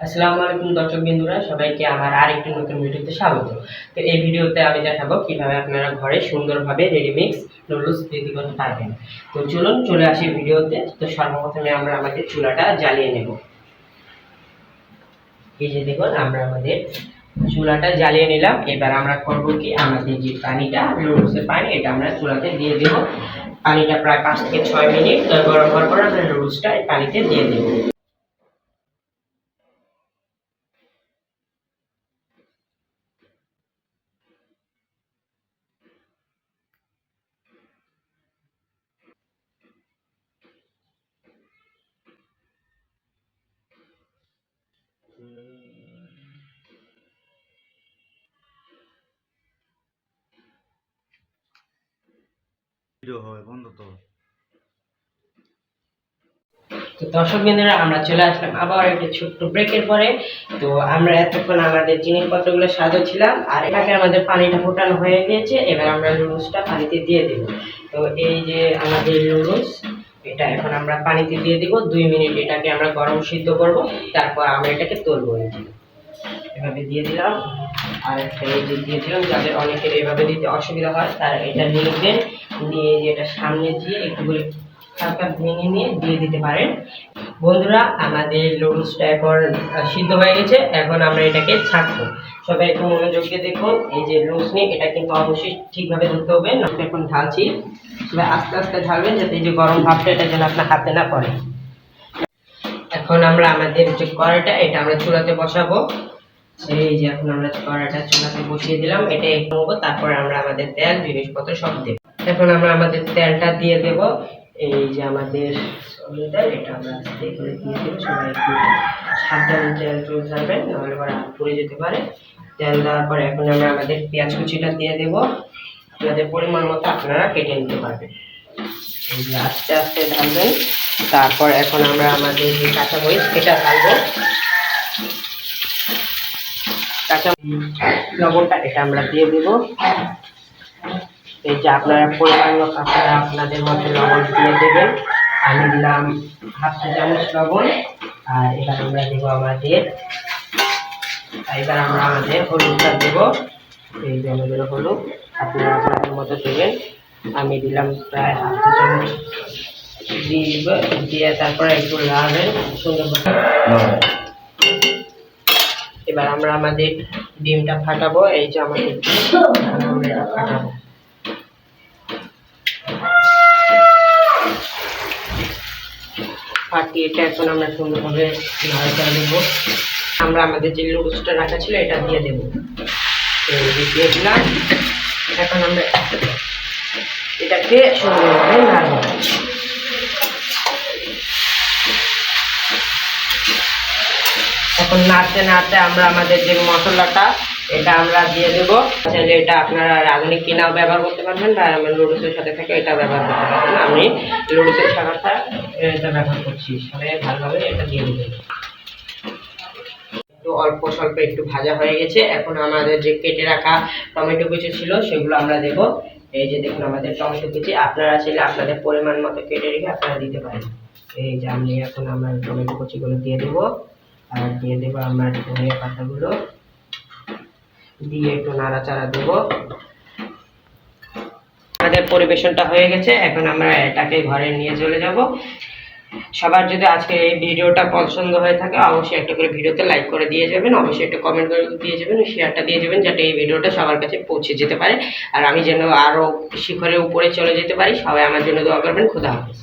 আসসালামু আলাইকুম দর্শক বিন্দুরা, সবাইকে আমার আরেকটি নতুন ভিডিওতে স্বাগত। তো এই ভিডিওতে আমি দেখাবো কীভাবে আপনারা ঘরে সুন্দরভাবে রেডিমিক্স নুডলস তৈরি করতে পারবেন। তো চলুন, চলে আসি ভিডিওতে। তো সর্বপ্রথমে আমরা আমাদের চুলাটা জ্বালিয়ে নেব। এই যে দেখুন, আমরা আমাদের চুলাটা জ্বালিয়ে নিলাম। এবার আমরা করব কি? আমাদের যে পানিটা নুডলসের পানি, এটা আমরা চুলাতে দিয়ে দেব। পানিটা প্রায় পাঁচ থেকে ছয় মিনিট গরম হওয়ার পর আমরা নুডলসটা এই পানিতে দিয়ে দেবো। ভিডিও হয় বন্ধ তো। তো দর্শক বিন্দুরা আমরা চলে আসলাম আবার একটা ছোট্ট ব্রেকের পরে। তো আমরা এতক্ষণ আমাদের আর এটাকে আমাদের পানিটা ফোটানো হয়ে গিয়েছে, এবার আমরা পানিতে দিয়ে দেব। তো এই যে আমাদের নুডলস এটা এখন আমরা পানিতে দিয়ে দিব। দুই মিনিট এটাকে আমরা গরম সিদ্ধ করব, তারপর আমরা এটাকে তুলবো এভাবে দিয়ে দিলাম। আর একটা এই যে দিয়ে দিলাম, যাদের অনেকের এভাবে দিতে অসুবিধা হয়, তারা এটা নিয়ে নিয়ে এটা সামনে দিয়ে একটু হালকা ভেঙে নিয়ে দিয়ে দিতে পারেন। বন্ধুরা, আমাদের লুডুসটা এখন সিদ্ধ হয়ে গেছে, এখন আমরা এটাকে ছাড়বো। সবাই একটু মনোযোগ দিয়ে দেখুন, এই যে লুস নিয়ে এটা কিন্তু অবশ্যই ঠিকভাবে ধরতে হবে না এখন ঢালছি। সবাই আস্তে আস্তে ঢালবেন, যাতে এই যে গরম ভাবটা এটা যেন আপনার হাতে না পড়ে। এখন আমরা আমাদের যে কড়াইটা, এটা আমরা চুলাতে বসাবো। এই যে এখন আমরা কড়াইটা চুলাতে বসিয়ে দিলাম এটা একটু তারপর আমরা আমাদের তেল, জিনিসপত্র সব দেব। এখন আমরা আমাদের তেলটা দিয়ে দেব। এই যে আমাদের সবজিটা এটা আমরা আস্তে দিয়ে দেবো। সবাই একটু সাবধানে তেল চলে যাবেন নাহলে পরে পুড়ে যেতে পারে। তেল দেওয়ার পরে এখন আমরা আমাদের পেঁয়াজ কুচিটা দিয়ে দেব। আপনাদের পরিমাণ মতো আপনারা কেটে নিতে পারবেন। আস্তে আস্তে ঢালবেন। তারপর এখন আমরা আমাদের যে কাঁচা মরিচ এটা ঢালবো। কাঁচা লবণটা এটা আমরা দিয়ে দেব। এই যে আপনারা পরিমাণ আপনারা আপনাদের মধ্যে লবণ দিয়ে দেবেন। আমি দিলাম হাফ চা চামচ লবণ, আর এবার আমরা দেবো আমাদের এবার আমরা আমাদের হলুদটা দেবো। এই যে আমাদের হলুদ, আপনারা আপনাদের মতো দেবেন। আমি দিলাম প্রায় হাফ চা চামচ। দিয়ে তারপরে একটু লাগাবেন সুন্দরভাবে এবার আমরা আমাদের ডিমটা ফাটাবো, এই যে আমাদের ফাটাবো ফাটিয়ে এটা এখন আমরা সুন্দরভাবে নাড়াচাড়া দেবো। আমরা আমাদের যে লুডুসটা রাখা ছিল, এটা দিয়ে দেবো। দিয়ে দিলাম। এখন আমরা এটাকে সুন্দরভাবে নাড়বো। এখন নাড়তে নাড়তে আমরা আমাদের যে মশলাটা, এটা আমরা দিয়ে দেবো। চাইলে এটা আপনারা রাঁধুনি কিনাও ব্যবহার করতে পারবেন বা আমার লুডুসের সাথে থেকে এটা ব্যবহার করতে পারবেন। আমি লুডুসের সাথে এটা ব্যবহার করছি, সবাই ভালোভাবে এটা দিয়ে দেবেন একটু অল্প স্বল্প একটু ভাজা হয়ে গেছে। এখন আমাদের যে কেটে রাখা টমেটো কুচি ছিল, সেগুলো আমরা দেবো। এই যে দেখুন আমাদের টমেটো কুচি, আপনারা চাইলে আপনাদের পরিমাণ মতো কেটে রেখে আপনারা দিতে পারেন। এই যে আমি এখন আমার টমেটো কুচিগুলো দিয়ে দেবো। আর দিয়ে দেবো আমার ধনিয়া পাতাগুলো। দিয়ে একটু নাড়াচাড়া দেবো। আমাদের পরিবেশনটা হয়ে গেছে, এখন আমরা এটাকে ঘরে নিয়ে চলে যাব। সবার যদি আজকে এই ভিডিওটা পছন্দ হয়ে থাকে, অবশ্যই একটা করে ভিডিওতে লাইক করে দিয়ে যাবেন, অবশ্যই একটা কমেন্ট করে দিয়ে যাবেন শেয়ারটা দিয়ে যাবেন, যাতে এই ভিডিওটা সবার কাছে পৌঁছে যেতে পারে। আর আমি যেন আরও শিখরের উপরে চলে যেতে পারি, সবাই আমার জন্য দোয়া করবেন, খুদা হাফেজ।